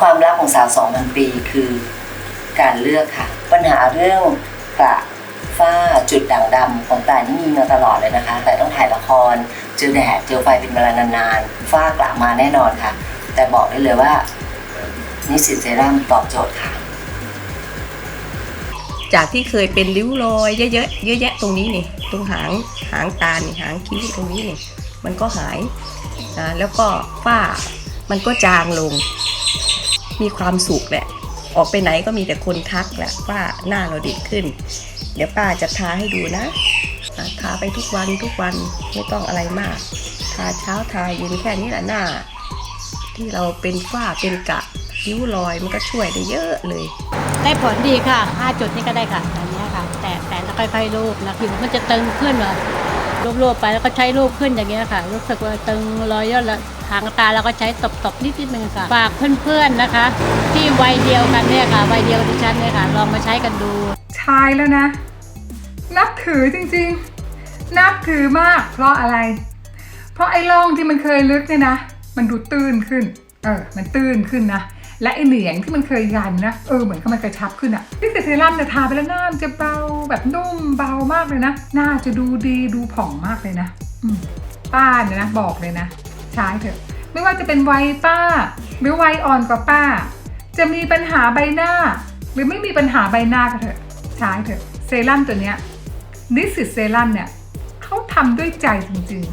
ความลับของสาว2,000ปีคือการเลือกค่ะ ปัญหาเรื่องกระฝ้าจุดด่างดำของตานี่มีมาตลอดเลยนะคะ แต่ต้องถ่ายละคร เจอแดดเจอไฟเป็นเวลานานๆฝ้ากระมาแน่นอนค่ะ แต่บอกได้เลยว่านิสสิตเซรั่มตอบโจทย์ค่ะ จากที่เคยเป็นริ้วรอยเยอะๆเยอะแยะตรงนี้นี่ตรงหางหางตานี่หางคิ้วตรงนี้นี่มันก็หายนะแล้วก็ฝ้ามันก็จางลง มีความสุขแหละ ออกไปไหนก็มีแต่คนทักแหละว่าหน้าเราด็กขึ้น เดี๋ยวป้าจะทาให้ดูนะทาไปทุกวันทุกวันไม่ต้องอะไรมาก ทาเช้าทาเย็นแค่นี้แหละหน้า ที่เราเป็นฝ้าเป็นกระริ้วรอยมันก็ช่วยได้เยอะเลย ได้ผลดีค่ะ 5 จุดนี้ก็ได้ค่ะอันนี้ค่ะ แต่แต่ล้วค่อยๆรูปนะผิวมันจะตึงขึ้นเหรอ รูปๆไปแล้วก็ใช้รูปขึ้นอย่างเงี้ยค่ะ รู้สึกว่าตึงรอยย่นละหางตาแล้วก็ใช้ตบๆนิดๆนึงค่ะ ฝากเพื่อนๆนะคะ ที่วัยเดียวกันเนี่ยค่ะวัยเดียวกับดิฉันเนี่ยค่ะ ลองมาใช้กันดู ใชายแล้วนะ นับถือจริงๆ นับถือมาก เพราะอะไร เพราะไอ้ร่องที่มันเคยลึกเนี่ยนะ มันดูตื้นขึ้น เออ มันตื้นขึ้นนะ และไอเหนียงที่มันเคยยันนะ เออเหมือนกับมันกระชับขึ้นอะนี่แต่เซรั่มเนี่ยทาไปแล้วหน้ามันจะเบาแบบนุ่มเบามากเลยนะ หน้าจะดูดีดูผ่องมากเลยนะอืป้าเนี่ยนะบอกเลยนะ ใช้เถอะ ไม่ว่าจะเป็นวัยป้า หรือวัยอ่อนกว่าป้า จะมีปัญหาใบหน้า หรือไม่มีปัญหาใบหน้าก็เถอะใช้เถอะเซรั่มตัวเนี้ยนิสสิตเซรั่มเนี่ยเขาทำด้วยใจจริง